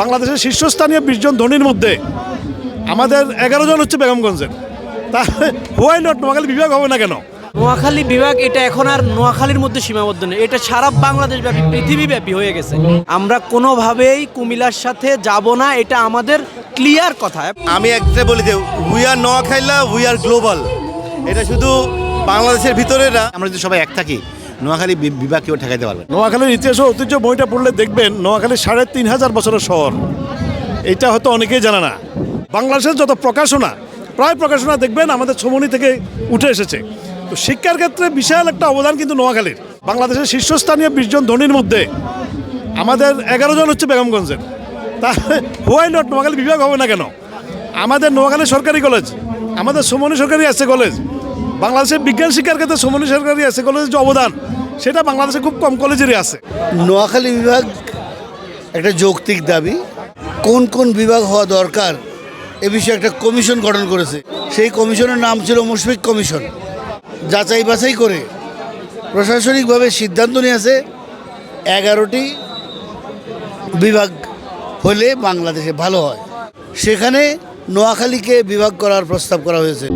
বাংলাদেশের শীর্ষস্থানীয় বিশজন ধনীর মধ্যে আমাদের এগারো জন হচ্ছে বেগমগঞ্জের। তা হোয়াই নট নোয়াখালী বিভাগ হবে না কেন? নোয়াখালী বিভাগ এটা এখন আর নোয়াখালীর মধ্যে সীমাবদ্ধ নেই। এটা সারা বাংলাদেশ ব্যাপী পৃথিবীব্যাপী হয়ে গেছে। আমরা কোনোভাবেই কুমিল্লার সাথে যাব না এটা আমাদের ক্লিয়ার কথা। আমি একটা বলি যে উই আর নোয়াখাইলা উই আর গ্লোবাল এটা শুধু বাংলাদেশের ভিতরে না। আমরা যদি সবাই এক থাকি নোয়াখালী বিভাগ কেউ ঠেকাইতে পারবে নোয়াখালীর ইতিহাস ও ঐতিহ্য বইটা পড়লে দেখবেন নোয়াখালী সাড়ে তিন হাজার বছরের শহর। এটা হয়তো অনেকেই জানে না। বাংলাদেশের যত প্রকাশনা, প্রায় প্রকাশনা দেখবেন আমাদের ছমনি থেকে উঠে এসেছে। তো শিক্ষার ক্ষেত্রে বিশাল একটা অবদান কিন্তু নোয়াখালীর। বাংলাদেশের শীর্ষস্থানীয় বিশজন ধনীর মধ্যে আমাদের এগারো জন হচ্ছে বেগমগঞ্জের। তা হোয়াই নট, নোয়াখালী বিভাগ হবে না কেন? আমাদের নোয়াখালী সরকারি কলেজ, আমাদের সোমনি সরকারি আছে কলেজ, বাংলাদেশের বিজ্ঞান শিক্ষার ক্ষেত্রে সোমনি সরকারি আছে কলেজের যে অবদান সেটা বাংলাদেশে খুব কম কলেজেরই আছে। নোয়াখালী বিভাগ একটা যৌক্তিক দাবি। কোন কোন বিভাগ হওয়া দরকার এ বিষয়ে একটা কমিশন গঠন করেছে। সেই কমিশনের নাম ছিল মুশফিক কমিশন। যাচাই বাছাই করে প্রশাসনিকভাবে সিদ্ধান্ত নিয়েছে এগারোটি বিভাগ হলে বাংলাদেশে ভালো হয়। সেখানে নোয়াখালীকে বিভাগ করার প্রস্তাব করা হয়েছে।